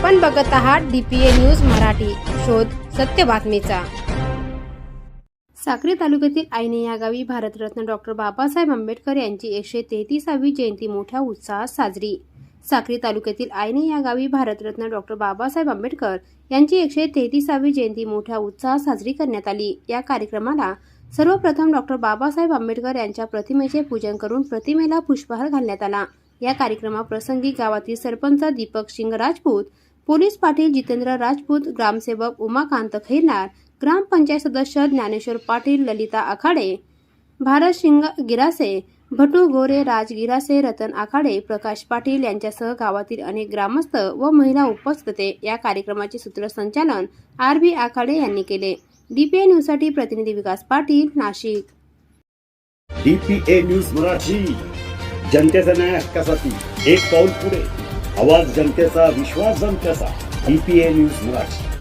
आपण बघत आहात डीपीए न्यूज मराठी. शोध सत्य बातमीचा. साक्री तालुक्यातील आईने या गावी भारतरत्न डॉक्टर बाबासाहेब आंबेडकर यांची एकशे तेहतीसावी जयंती मोठ्या उत्साहात साजरी. साक्री तालुक्यातील आईने या गावी भारतरत्न डॉक्टर बाबासाहेब आंबेडकर यांची एकशे तेहतीसावी जयंती मोठ्या उत्साहात साजरी करण्यात आली. या कार्यक्रमाला सर्वप्रथम डॉक्टर बाबासाहेब आंबेडकर यांच्या प्रतिमेचे पूजन करून प्रतिमेला पुष्पहार घालण्यात आला. या कार्यक्रमाप्रसंगी गावातील सरपंच दीपक सिंग राजपूत पोलीस पाटील जितेंद्र राजपूत ग्रामसेवक उमाकांत खैरनार ग्रामपंचायत सदस्य ज्ञानेश्वर पाटील ललिता आखाडे भारत शिंग गिरासे भटू गोरे राज गिरासे रतन आखाडे प्रकाश पाटील यांच्यासह गावातील अनेक ग्रामस्थ व महिला उपस्थित होते. या कार्यक्रमाचे सूत्रसंचालन आर बी आखाडे यांनी केले. डीपीए न्यूजसाठी प्रतिनिधी Vikas Patil Nashik. DPA news Marathi. जनतेचा न्याय हक्कासाठी एक पाऊल पुढे. आवाज जनतेचा विश्वास जनतेचा डीपीए न्यूज मराठी.